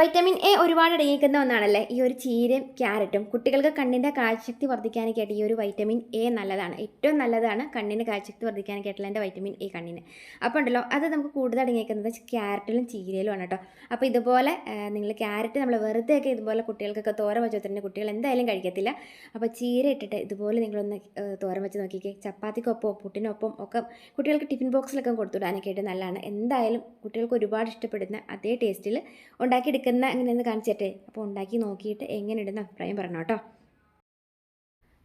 Vitamin A ഒരുപാട് അടങ്ങിയിരിക്കുന്ന ഒന്നാണല്ലേ? ഈ ഒരു ചീരയും ക്യാരറ്റും. കുട്ടികൾക്ക് കണ്ണിന്റെ കാഴ്ചശക്തി വർദ്ധിക്കാനൊക്കെയായിട്ട് ഈ ഒരു വൈറ്റമിൻ എ നല്ലതാണ്. ഏറ്റവും നല്ലതാണ് കണ്ണിന്റെ കാഴ്ചശക്തി വർദ്ധിക്കാനൊക്കെ ആയിട്ടുള്ള എന്റെ വൈറ്റമിൻ എ കണ്ണിന്. അപ്പോൾ ഉണ്ടല്ലോ അത് നമുക്ക് കൂടുതൽ അടങ്ങിയിരിക്കുന്നത് ക്യാരറ്റിലും ചീരയിലുമാണ് കേട്ടോ. അപ്പോൾ ഇതുപോലെ നിങ്ങൾ ക്യാരറ്റ് നമ്മൾ വെറുതെ ഒക്കെ ഇതുപോലെ കുട്ടികൾക്കൊക്കെ തോരൻ വെച്ച് കുട്ടികൾ എന്തായാലും കഴിക്കത്തില്ല. അപ്പോൾ ചീര ഇട്ടിട്ട് ഇതുപോലെ നിങ്ങളൊന്ന് തോരൻ വെച്ച് നോക്കിക്കേ. ചപ്പാത്തിക്കൊപ്പം പുട്ടിനൊപ്പം ഒക്കെ കുട്ടികൾക്ക് ടിഫിൻ ബോക്സിലൊക്കെ കൊടുത്തുവിടാനൊക്കെ ആയിട്ട് നല്ലതാണ്. എന്തായാലും കുട്ടികൾക്ക് ഒരുപാട് ഇഷ്ടപ്പെടുന്ന അതേ ടേസ്റ്റിൽ ഉണ്ടാക്കിയെടുക്കുന്ന എങ്ങനെയെന്ന് കാണിച്ചേട്ടെ? അപ്പോൾ ഉണ്ടാക്കി നോക്കിയിട്ട് എങ്ങനെയുണ്ടെന്ന് അഭിപ്രായം പറഞ്ഞു കേട്ടോ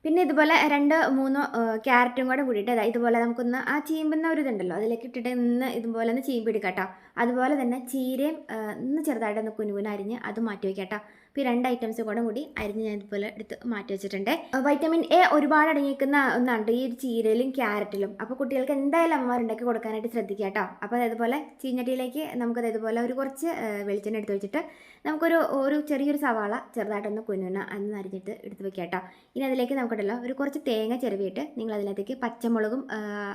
പിന്നെ ഇതുപോലെ രണ്ട് മൂന്നോ ക്യാരറ്റും കൂടെ കൂടിയിട്ട് ഇതുപോലെ നമുക്കൊന്ന് ആ ചീമ്പുന്ന ഒരു ഇതുണ്ടല്ലോ അതിലേക്ക് ഇട്ടിട്ട് ഇന്ന് ഇതുപോലെ ഒന്ന് ചീമ്പെടുക്കാം കേട്ടോ. അതുപോലെ തന്നെ ചീരയും ഒന്ന് ചെറുതായിട്ട് ഒന്ന് കുനുകുന അരിഞ്ഞ് അത് മാറ്റി വയ്ക്കാം കേട്ടോ. അപ്പോൾ ഈ രണ്ട് ഐറ്റംസ് കൂടെ കൂടി അരിഞ്ഞ് ഞാൻ ഇതുപോലെ എടുത്ത് മാറ്റി വെച്ചിട്ടുണ്ട്. വൈറ്റമിൻ എ ഒരുപാട് അടങ്ങിയിരിക്കുന്ന ഒന്നാണ് ഈ ഒരു ചീരയിലും ക്യാരറ്റിലും. അപ്പോൾ കുട്ടികൾക്ക് എന്തായാലും അമ്മമാർ ഉണ്ടാക്കി കൊടുക്കാനായിട്ട് ശ്രദ്ധിക്കുക കേട്ടോ. അപ്പോൾ അതേപോലെ ചീഞ്ഞട്ടിയിലേക്ക് നമുക്ക് ഇതുപോലെ ഒരു കുറച്ച് വെളിച്ചെണ്ണ എടുത്ത് വെച്ചിട്ട് നമുക്കൊരു ഒരു ചെറിയൊരു സവാള ചെറുതായിട്ടൊന്ന് കുനുകുന അന്ന് അരിഞ്ഞിട്ട് എടുത്ത് വെക്കാം കേട്ടോ. ഇനി അതിലേക്ക് നമുക്കുണ്ടല്ലോ ഒരു കുറച്ച് തേങ്ങ ചിരവിയിട്ട് നിങ്ങൾ അതിനകത്തേക്ക് പച്ചമുളകും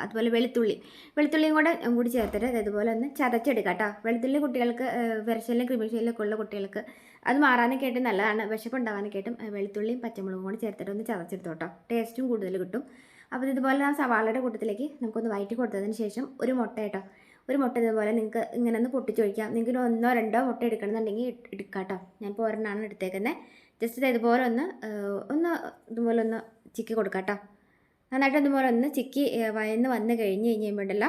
അതുപോലെ വെളുത്തുള്ളി. വെളുത്തുള്ളിയും കൂടെ കൂടി ചേർത്തിട്ട് അതേപോലെ ഒന്ന് ചതച്ചെടുക്കാം കേട്ടോ. വെളുത്തുള്ളി കുട്ടികൾക്ക് വിരശല്യം കൃമിശല്യം ഒക്കെ ഉള്ള കുട്ടികൾക്ക് അത് മാറാനൊക്കെ ആയിട്ട് നല്ലതാണ്. വിശപ്പ് ഉണ്ടാവാനൊക്കെ ആയിട്ടും വെളുത്തുള്ളിയും പച്ചമുളകും കൂടി ചേർത്തിട്ട് ഒന്ന് ചതച്ചെടുത്തോട്ടോ ടേസ്റ്റും കൂടുതൽ കിട്ടും. അപ്പോൾ ഇതുപോലെ ആ സവാളയുടെ കൂട്ടത്തിലേക്ക് നമുക്കൊന്ന് വയറ്റി കൊടുത്തതിന് ശേഷം ഒരു മുട്ട കേട്ടോ. ഒരു മുട്ട ഇതുപോലെ നിങ്ങൾക്ക് ഇങ്ങനെ ഒന്ന് പൊട്ടിച്ചൊഴിക്കാം നിങ്ങൾക്ക് ഒന്നോ രണ്ടോ മുട്ട എടുക്കണമെന്നുണ്ടെങ്കിൽ എടുക്കാം കേട്ടോ ഇപ്പോൾ ഒരെണ്ണമാണ് എടുത്തേക്കുന്നത് ജസ്റ്റ് ഇതുപോലെ ഒന്ന് ഒന്ന് ഇതുപോലെ ഒന്ന് ചിക്കി കൊടുക്കാം കേട്ടോ നന്നായിട്ട് ഇതുപോലെ ഒന്ന് ചിക്കി വയന്ന് വന്ന് കഴിഞ്ഞ് കഴിഞ്ഞ് കഴിയുമ്പോഴല്ല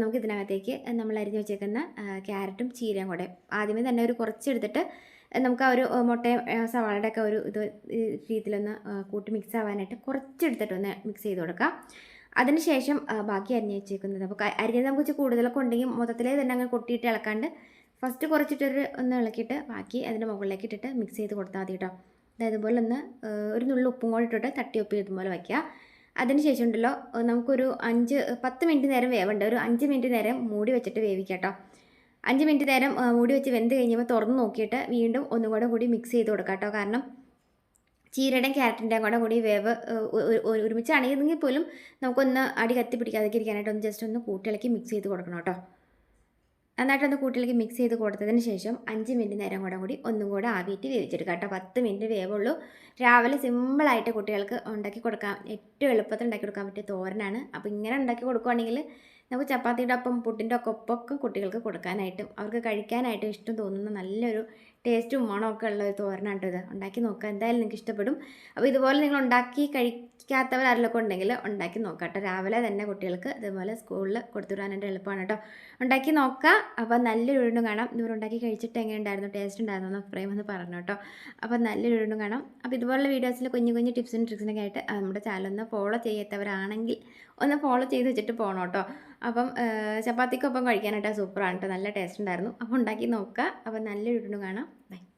നമുക്ക് ഇതിനകത്തേക്ക് നമ്മൾ അരിഞ്ഞ് വെച്ചേക്കുന്ന ക്യാരറ്റും ചീരയും കൂടെ. ആദ്യമേ തന്നെ ഒരു കുറച്ച് എടുത്തിട്ട് നമുക്ക് ആ ഒരു മുട്ടയും സവാളയുടെ ഒക്കെ ഒരു ഇത് രീതിയിലൊന്ന് കൂട്ടി മിക്സ് ആവാനായിട്ട് കുറച്ചെടുത്തിട്ടൊന്ന് മിക്സ് ചെയ്ത് കൊടുക്കാം. അതിനുശേഷം ബാക്കി അരിഞ്ഞ് വെച്ചേക്കുന്നത്. അപ്പോൾ അരിഞ്ഞത് നമുക്ക് ഇച്ചിരി കൂടുതലൊക്കെ ഉണ്ടെങ്കിൽ മൊത്തത്തിൽ തന്നെ അങ്ങ് കൊട്ടിയിട്ട് ഇളക്കാണ്ട് ഫസ്റ്റ് കുറച്ചിട്ടൊരു ഒന്ന് ഇളക്കിയിട്ട് ബാക്കി അതിന്റെ മുകളിലേക്ക് ഇട്ടിട്ട് മിക്സ് ചെയ്ത് കൊടുത്താൽ മതി കേട്ടോ അതായത് ഇതുപോലെ ഒന്ന് ഒരു നുള്ളു ഉപ്പും കൂടി ഇട്ടിട്ട് തട്ടി ഒപ്പി ഇതുപോലെ വയ്ക്കുക അതിനുശേഷം ഉണ്ടല്ലോ നമുക്കൊരു അഞ്ച് പത്ത് മിനിറ്റ് നേരം വേവണ്ട. ഒരു അഞ്ച് മിനിറ്റ് നേരം മൂടി വെച്ചിട്ട് വേവിക്കാം കേട്ടോ അഞ്ച് മിനിറ്റ് നേരം മൂടി വെച്ച് വെന്ത് കഴിഞ്ഞപ്പോൾ തുറന്ന് നോക്കിയിട്ട് വീണ്ടും ഒന്നും കൂടെ കൂടി മിക്സ് ചെയ്ത് കൊടുക്കാം കേട്ടോ കാരണം ചീരയുടെയും ക്യാരറ്റിന്റെയും കൂടെ കൂടി വേവ് ഒരുമിച്ചാണെങ്കിൽ പോലും നമുക്കൊന്ന് അടി കത്തി പിടിക്കാതൊക്കെ ഇരിക്കാനായിട്ട് ഒന്ന് ജസ്റ്റ് ഒന്ന് കൂട്ടിളക്കി മിക്സ് ചെയ്ത് കൊടുക്കണം കേട്ടോ. നന്നായിട്ടൊന്ന് കൂട്ടിലേക്ക് മിക്സ് ചെയ്ത് കൊടുത്തതിന് ശേഷം അഞ്ച് മിനിറ്റ് നേരം കൂടെ കൂടി ഒന്നും കൂടെ ആവിയിട്ട് വേവിച്ചെടുക്കുക കേട്ടോ. പത്ത് മിനിറ്റ് വേവുള്ളൂ. രാവിലെ സിമ്പിളായിട്ട് കുട്ടികൾക്ക് ഉണ്ടാക്കി കൊടുക്കാൻ ഏറ്റവും എളുപ്പത്തിൽ ഉണ്ടാക്കി കൊടുക്കാൻ പറ്റിയ തോരനാണ്. അപ്പോൾ ഇങ്ങനെ ഉണ്ടാക്കി കൊടുക്കുകയാണെങ്കിൽ നമുക്ക് ചപ്പാത്തിയുടെ ഒപ്പം പുട്ടിന്റെ ഒക്കെ ഒപ്പമൊക്കെ കുട്ടികൾക്ക് കൊടുക്കാനായിട്ടും അവർക്ക് കഴിക്കാനായിട്ടും ഇഷ്ടം തോന്നുന്ന നല്ലൊരു ടേസ്റ്റും മണമൊക്കെ ഉള്ള ഒരു തോരനാണ് കേട്ടോ ഇത്. ഉണ്ടാക്കി നോക്കുക. എന്തായാലും നിങ്ങൾക്ക് ഇഷ്ടപ്പെടും. അപ്പോൾ ഇതുപോലെ നിങ്ങൾ ഉണ്ടാക്കി കഴിക്കാത്തവർ ആരെങ്കിലുമൊക്കെ ഉണ്ടെങ്കിൽ ഉണ്ടാക്കി നോക്കാം കേട്ടോ. രാവിലെ തന്നെ കുട്ടികൾക്ക് ഇതുപോലെ സ്കൂളിൽ കൊടുത്തുവിടാനായിട്ട് എളുപ്പമാണ് കേട്ടോ. ഉണ്ടാക്കി നോക്കുക. അപ്പോൾ നല്ലൊരു ഉഴുണ്ടും കാണാം. ഇതുപോലെ ഉണ്ടാക്കി കഴിച്ചിട്ട് എങ്ങനെ ഉണ്ടായിരുന്നു ടേസ്റ്റ് ഉണ്ടായിരുന്നു എന്ന് അഭിപ്രായം ഒന്ന് പറഞ്ഞു കേട്ടോ. അപ്പോൾ നല്ലൊരു ഉഴുണ്ടും കാണാം. അപ്പോൾ ഇതുപോലുള്ള വീഡിയോസിൽ കുഞ്ഞു കുഞ്ഞു ടിപ്സും ട്രിക്സിനൊക്കെ ആയിട്ട് നമ്മുടെ ചാനൽ ഒന്ന് ഫോളോ ചെയ്യാത്തവരാണെങ്കിൽ ഒന്ന് ഫോളോ ചെയ്ത് വെച്ചിട്ട് പോകണം കേട്ടോ. അപ്പം ചപ്പാത്തിക്കൊപ്പം കഴിക്കാനായിട്ട് സൂപ്പറാണ് കേട്ടോ. നല്ല ടേസ്റ്റ് ഉണ്ടായിരുന്നു. അപ്പോൾ ഉണ്ടാക്കി നോക്കുക. അപ്പോൾ നല്ലൊരു ഉഴുണ്ടും കാണാം. Bye.